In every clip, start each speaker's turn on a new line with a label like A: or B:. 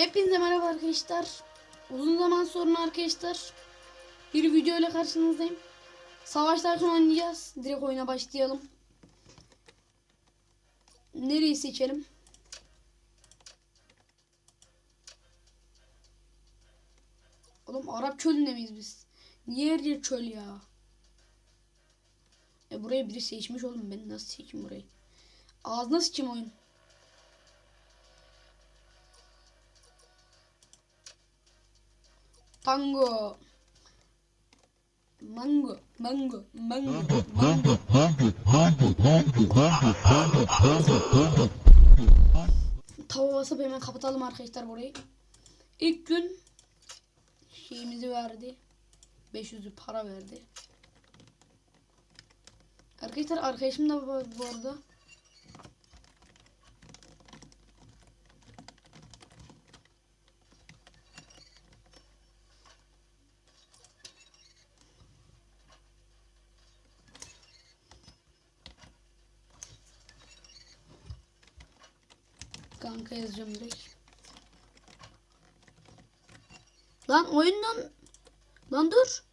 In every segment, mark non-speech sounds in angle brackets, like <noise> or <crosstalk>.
A: Hepinize merhaba arkadaşlar. Uzun zaman sonra arkadaşlar bir video ile karşınızdayım. Savaş Tycoon oynayacağız. Direkt oyuna başlayalım. Nereyi seçelim? Oğlum Arap çölünde miyiz biz? Niye her yer çöl ya? E burayı biri seçmiş oğlum ben nasıl seçeyim burayı? Ağzına sıçayım oyun. Tango. Mango, mango, mango, mango. Tava basıp hemen kapatalım arkadaşlar burayı. İlk gün şeyimizi verdi. 500'ü para verdi. Arkadaşlar arkadaşım da bu, bu arada. Kanka yazacağım direkt. Lan oyundan Lan dur.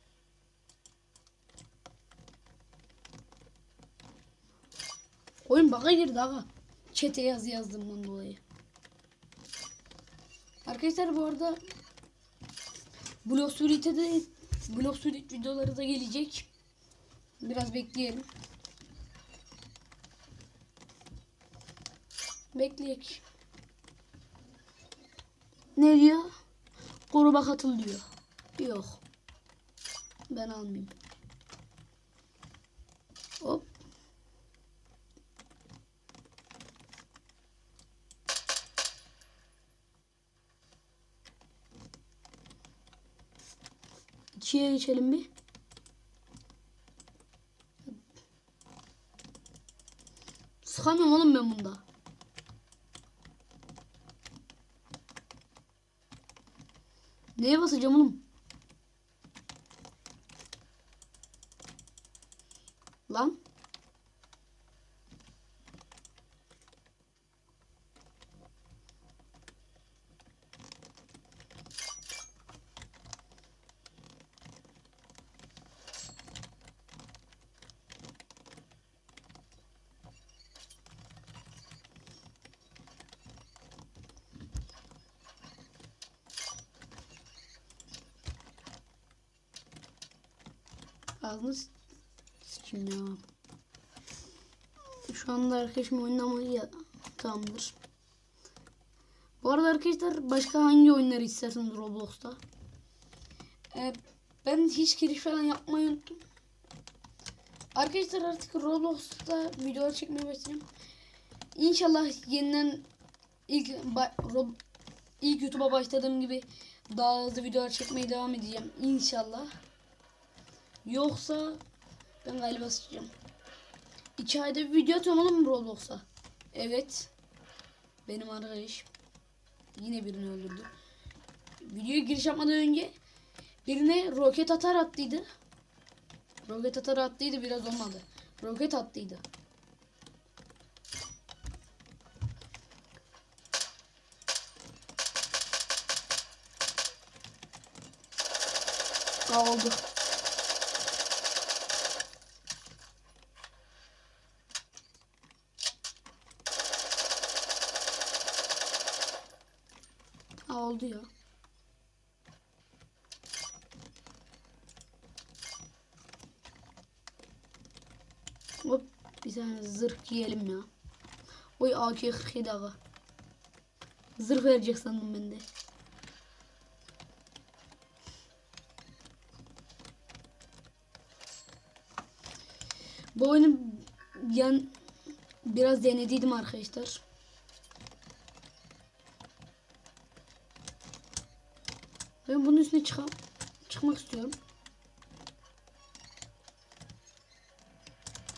A: Oyun baka girdi aga. Çete yazı yazdığımdan dolayı. Arkadaşlar bu arada Blog Suite'de Blog Suite videoları da gelecek. Biraz bekleyelim. Bekleyek. Ne diyor? Gruba katıl diyor. Yok. Ben almayayım. Hop. İkiye geçelim bir. Sıkamıyorum oğlum ben bunda. Neye basacağım oğlum? Lan. Ağzını s- sikeyim ya. Şu anda arkadaşım oynamayı tamamdır. Bu arada arkadaşlar başka hangi oyunları isterseniz Roblox'ta. Ee, ben hiç giriş falan yapmayı unuttum. Arkadaşlar artık Roblox'ta videolar çekmeye başlayacağım. İnşallah yeniden ilk Rob- ilk YouTube'a başladığım gibi daha hızlı videolar çekmeye devam edeceğim inşallah. Yoksa ben galiba sıçacağım. İki ayda bir video atıyorum oğlum Roblox'a. Evet. Benim arkadaş. Yine birini öldürdü. Videoya giriş yapmadan önce birine roket atar attıydı. Roket atar attıydı biraz olmadı. Roket attıydı. Oldu. Ha oldu ya. Hop bir tane zırh giyelim ya. Oy AK-47 ağa. Zırh verecek sandım ben de. Bu oyunu yan biraz denediydim arkadaşlar. Çıkam çıkmak istiyorum.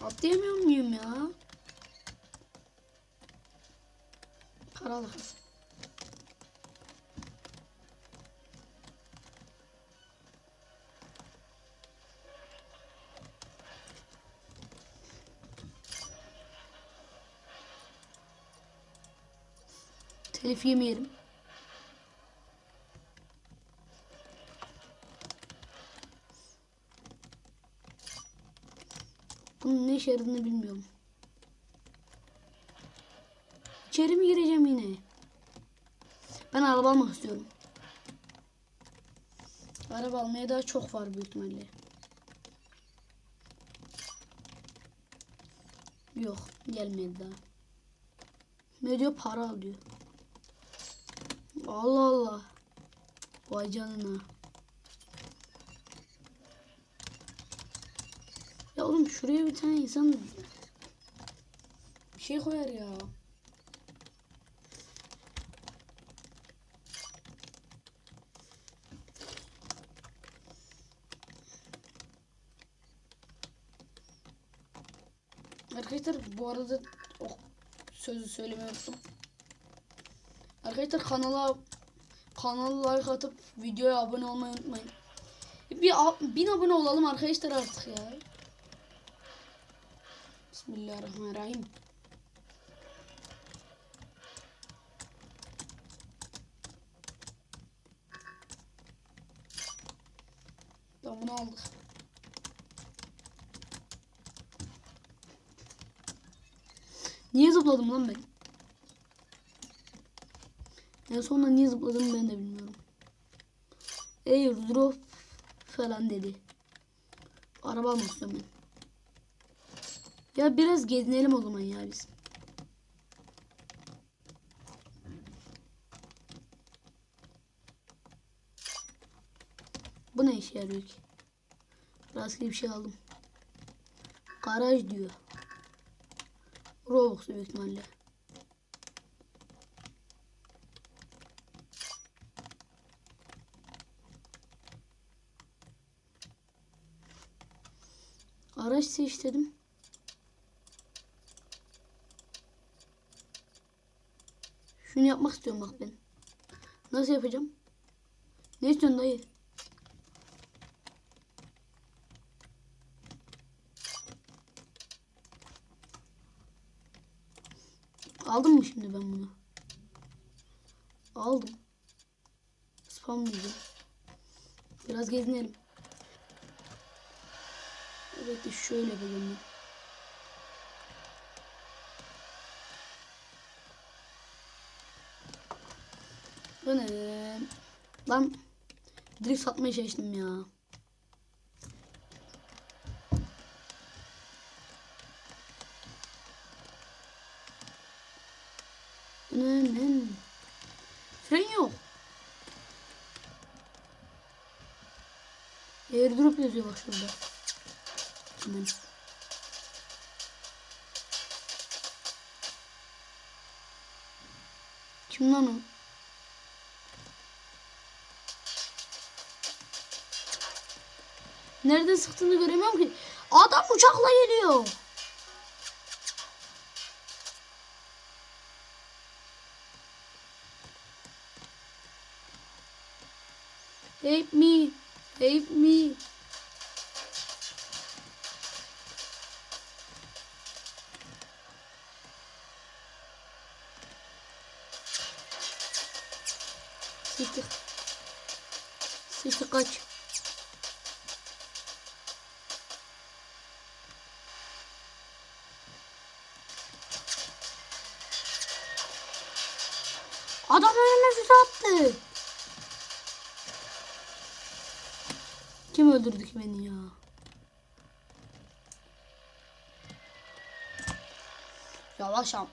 A: Atlayamıyor muyum ya? Paralı kız. Telif yemeyelim. Bunun ne işe yaradığını bilmiyorum. İçeri mi gireceğim yine? Ben araba almak istiyorum. Araba almaya daha çok var büyük ihtimalle. Yok gelmedi daha. Ne diyor para al diyor. Allah Allah. Vay canına. Ya oğlum şuraya bir tane insan bir şey koyar ya. Arkadaşlar bu arada oh, sözü söylemeyi unuttum. Arkadaşlar kanala kanala like atıp videoya abone olmayı unutmayın. Bir bin abone olalım arkadaşlar artık ya. Bismillahirrahmanirrahim. Tamam bunu aldık. Niye zıpladım lan ben? En sonunda niye zıpladım ben de bilmiyorum. Airdrop falan dedi. Araba almak istiyorum ben. Ya biraz gezinelim o zaman ya biz. Bu ne işe yarıyor ki? Rastgele bir şey aldım. Garaj diyor. Roblox büyük ihtimalle. Araç seçtim. Şunu yapmak istiyorum bak ben. Nasıl yapacağım? Ne istiyorsun dayı? Aldım mı şimdi ben bunu? Aldım. Spam diyeceğim. Biraz gezinelim. Evet şöyle yapalım. Ne? Lan drift atmaya çalıştım ya. Ne? Fren yok. Airdrop yazıyor bak şurada. Hemen. Kim lan o? Nereden sıktığını göremiyorum ki. Adam uçakla geliyor. Help me. Help me. Yavaş am.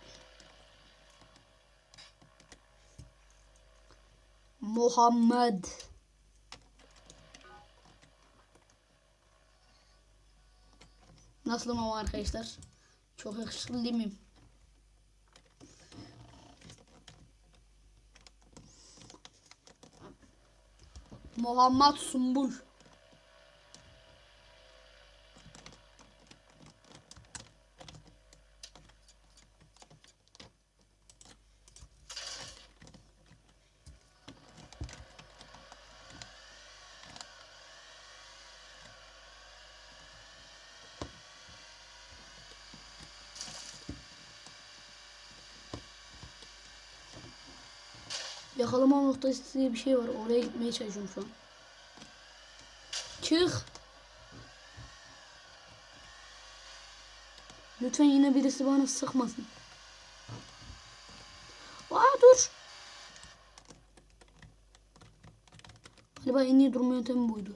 A: Muhammed. Nasılım ama arkadaşlar? Çok yakışıklı değil miyim? Muhammed Sumbul. Yakalama noktası diye bir şey var. Oraya gitmeye çalışıyorum şu an. Çık. Lütfen yine birisi bana sıkmasın. Aa dur. Galiba en iyi durma yöntemi buydu.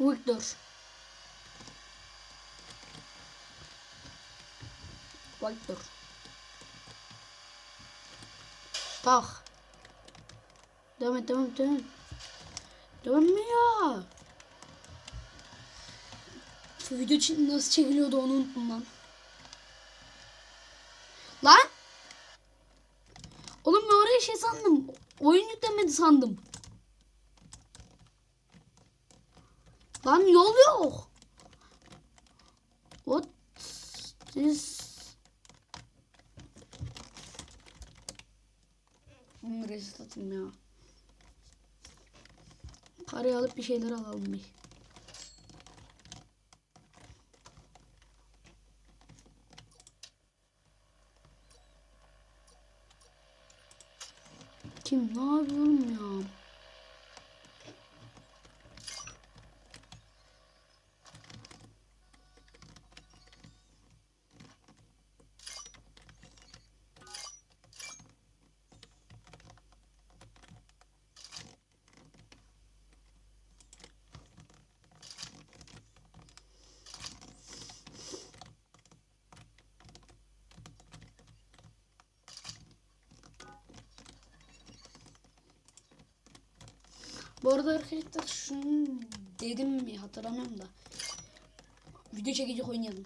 A: Victor. Victor. Tak. Devam et, devam et, devam et. Ya? Şu video için nasıl çekiliyordu onu unuttum lan. Lan! Oğlum ben oraya şey sandım. Oyun yüklemedi sandım. Lan yol yok. What this? Hmm, reset atayım ya. Parayı alıp bir şeyler alalım bir. Kim ne yapıyorum ya? Bu arada arkadaşlar şunu dedim mi hatırlamıyorum da. Video çekecek oynayalım.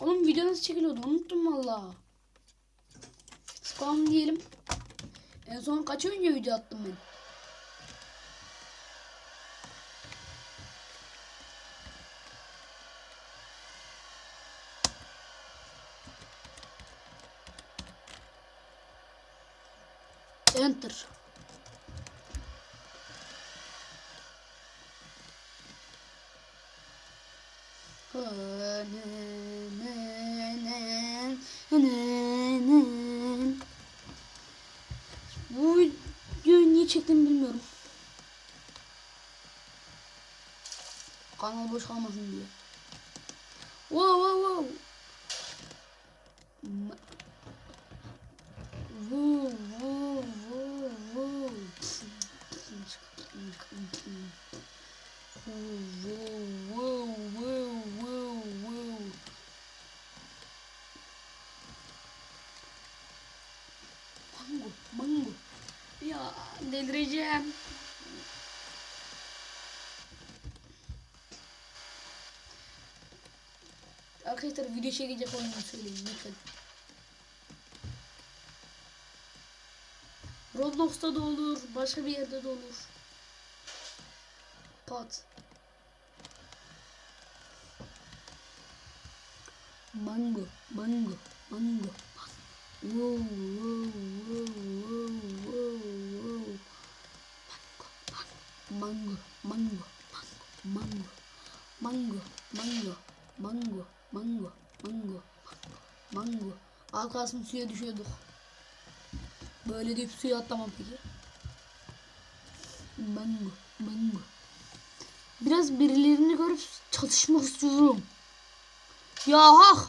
A: Oğlum video nasıl çekiliyordu unuttum valla. Spam diyelim. En son kaç önce video attım ben? Enter. Bu videoyu niye çektim bilmiyorum. Boş kalmasın diye. Wow wow wow. Wow wow wow wow. Wow wow wow wow wow. Mango, mango. Ya delireceğim. Arkadaşlar video çekecek oyunu söyleyin lütfen. Roblox'ta da olur, başka bir yerde de olur. Kalsın suya düşüyorduk. Böyle deyip suya atlamam peki. Mango, mango. Biraz birilerini görüp çatışmak istiyorum. Ya hak.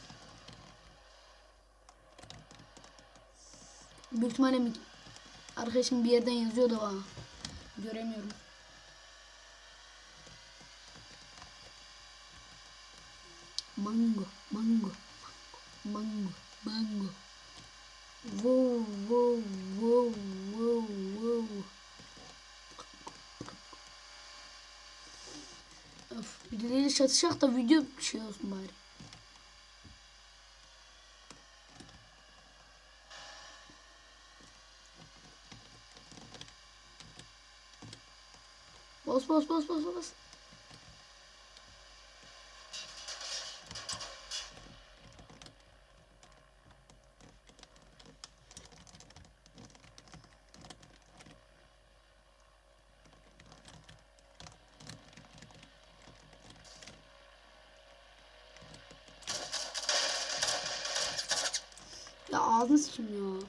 A: Büyük ihtimalle arkadaşım bir yerden yazıyor da bana. Göremiyorum. Mango, mango, mango, mango. Wow, wow, wow, wow, wow. Öf, birileriyle çatışacak da video şey olsun bari. Bas bas bas bas bas. ağzını sıçayım ya.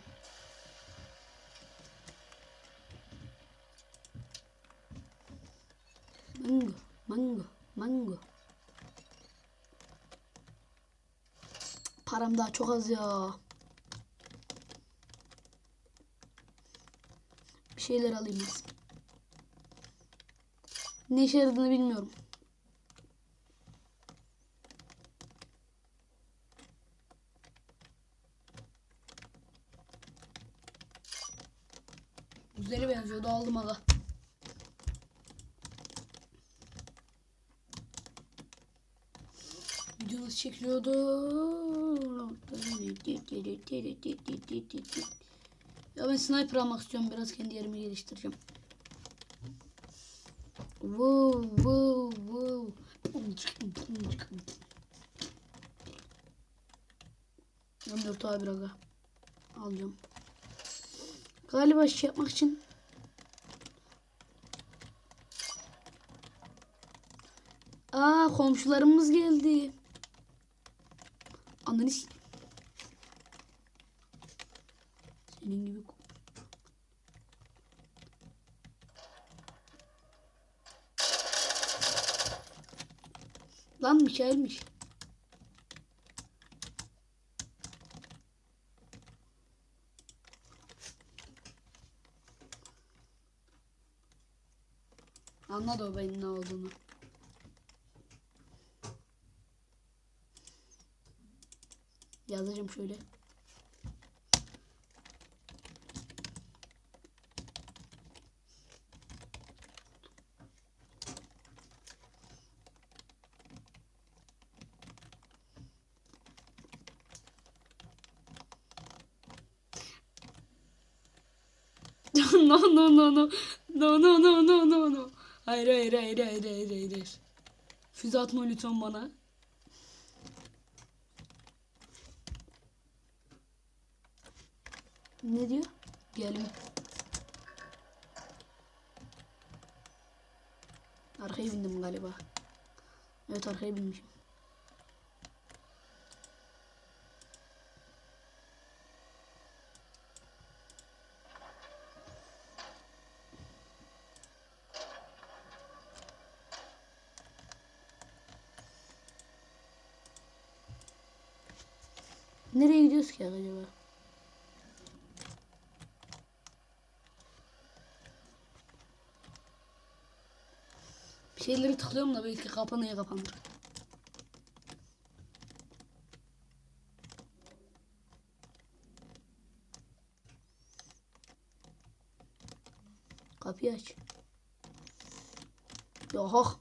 A: Mango, mango, mango. Param daha çok az ya. Bir şeyler alayım biz. Ne işe yaradığını bilmiyorum. Video nasıl çekiliyordu? Ya ben sniper almak istiyorum. Biraz kendi yerimi geliştireceğim. Wow, wow, wow. Ben dört abi aga. Alacağım. Galiba şey yapmak için Aa komşularımız geldi. Ananı Senin gibi Lan Mikael'miş. Anladı o benim ne olduğunu. Yazacağım şöyle. <laughs> no no no no. No no no no no no. Hayır hayır hayır hayır hayır hayır. Füze atma lütfen bana ne diyor? Gelin. Arkaya bindim galiba. Evet arkaya binmişim. Nereye gidiyoruz ki acaba? Şeyleri tıklıyorum da belki kapanıyor kapanır. Kapıyı aç. Yok.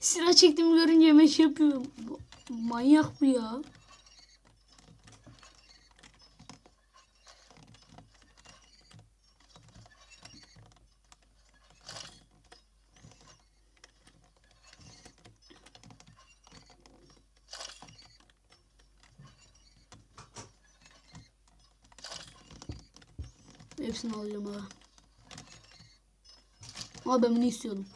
A: Silah çektim görünce hemen şey yapıyorum. Bu- Manyak bu ya. Hepsini alacağım ha. Ama ben bunu istiyordum.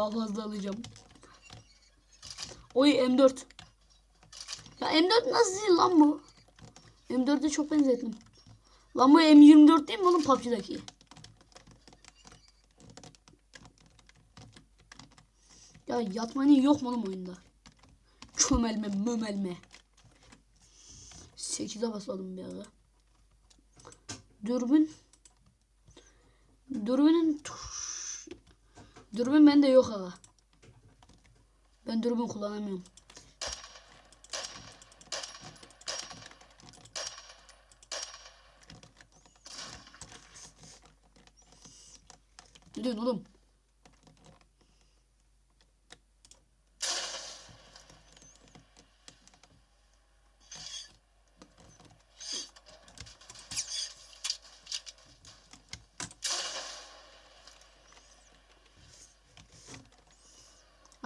A: Daha fazla alacağım. Oy M4. Ya M4 nasıl lan bu? M4'e çok benzettim. Lan bu M24 değil mi oğlum PUBG'daki? Ya yatmani yok mu oğlum oyunda? Çömelme mömelme. 8'e basalım bir ara. Dürbün. Dürbünün. Dürbün bende yok aga. Ben dürbün kullanamıyorum. Ne diyorsun oğlum?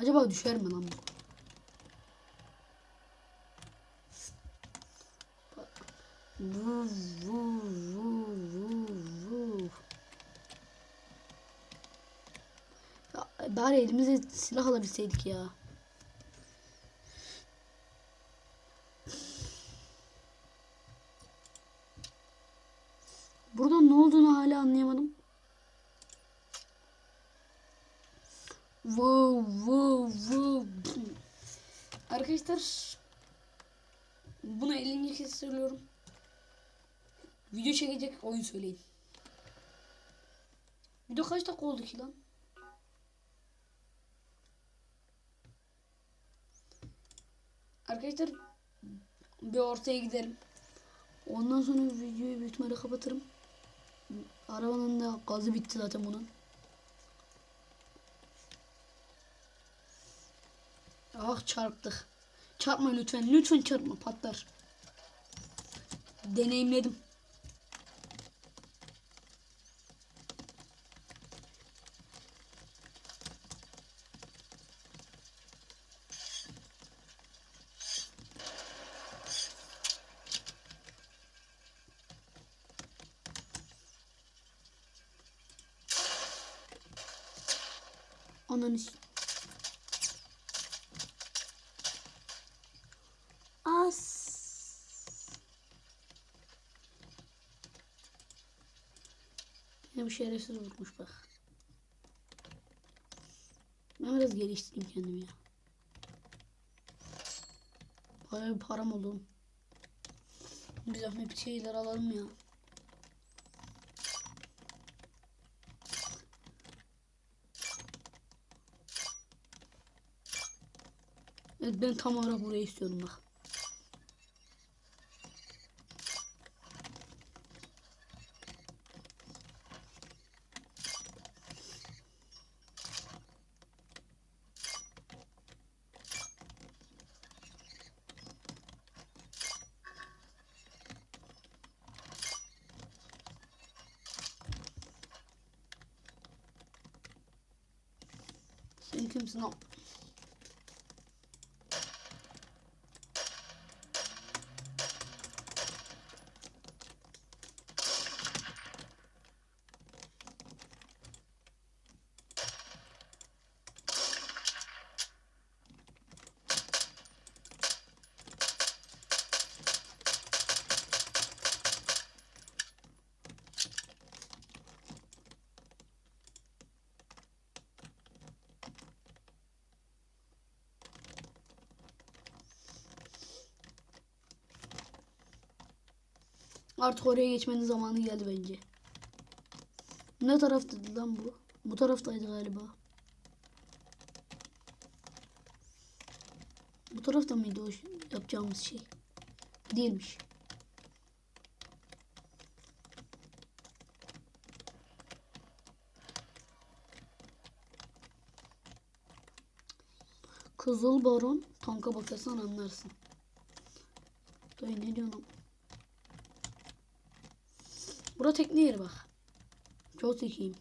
A: Acaba düşer mi lan bu? Vuv, vuv, vuv, vuv, vuv. Bari elimize silah alabilseydik ya. Burada ne olduğunu hala anlayamadım. Wow, wow, wow. Arkadaşlar bunu 50. kez söylüyorum. Video oyun söyleyin. Video kaç dakika oldu ki lan? Arkadaşlar bir ortaya gidelim. Ondan sonra videoyu büyük ihtimalle kapatırım. Arabanın da gazı bitti zaten bunun. Ah çarptık. Çarpma lütfen. Lütfen çarpma patlar. Deneyimledim. Bir şerefsiz vurmuş bak. Ben biraz geliştireyim kendimi ya. Bayağı bir param oldu. Bir zahmet bir şeyler alalım ya. Evet ben tam olarak burayı istiyorum bak. Artık oraya geçmenin zamanı geldi bence. Ne taraftaydı lan bu? Bu taraftaydı galiba. Bu tarafta mıydı o yapacağımız şey? Değilmiş. Kızıl baron tanka bakarsan anlarsın. Dayı ne diyorsun? Bura tekne yeri bak. Çok zekiyim.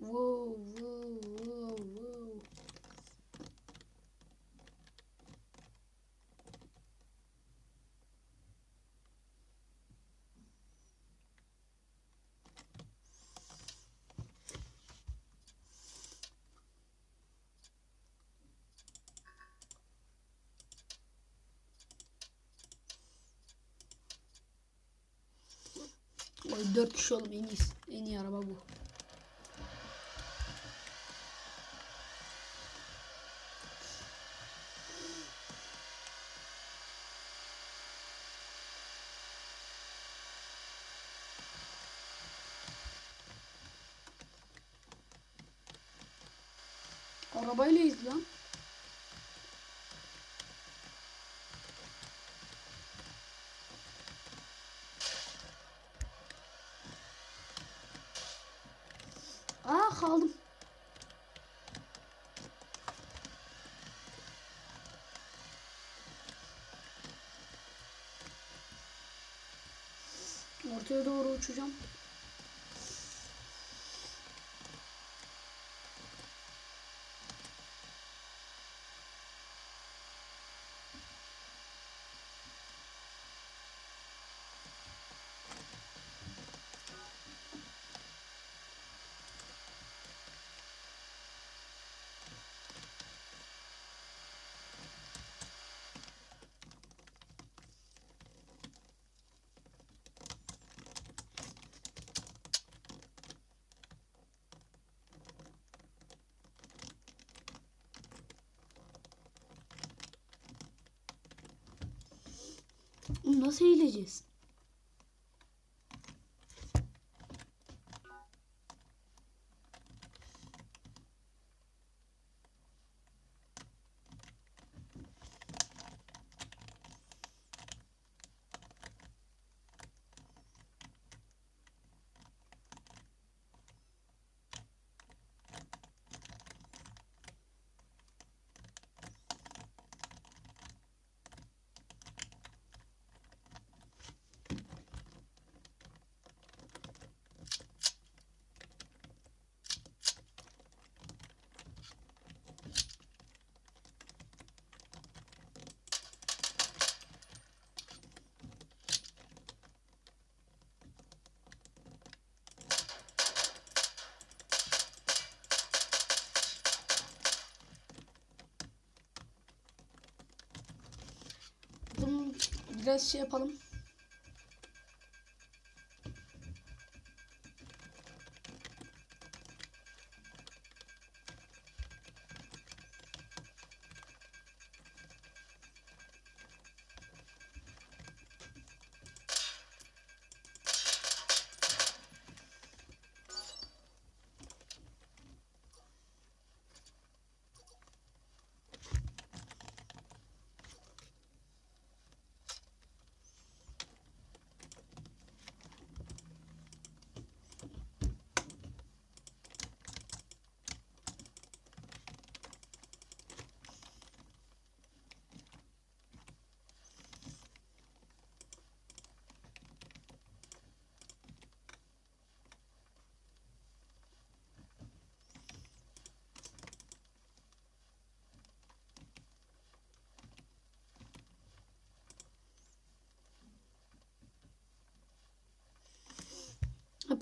A: Wow, wow, wow, wow. 4 kişi oğlum en iyisi. En iyi araba bu. Arabayla iz lan. Aa kaldım. Ortaya doğru uçacağım. Nasıl eğileceğiz? Biraz şey yapalım.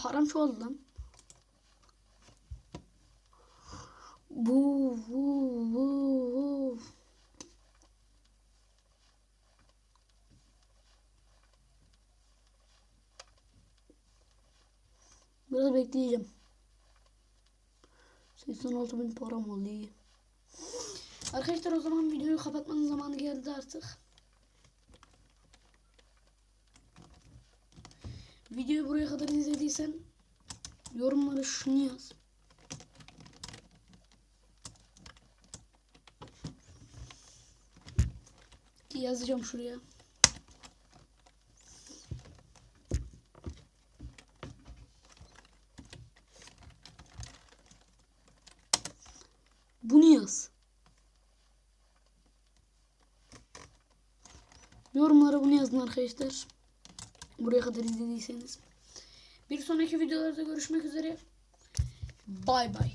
A: Param çoğaldı lan. Bu bu bu bu. Biraz bekleyeceğim. 86 bin param oldu iyi. Arkadaşlar o zaman videoyu kapatmanın zamanı geldi artık. Videoyu buraya kadar izlediysen yorumlara şunu yaz. Yazacağım şuraya. Bunu yaz. Yorumlara bunu yazın arkadaşlar. Buraya kadar izlediyseniz. Bir sonraki videolarda görüşmek üzere. Bay bay.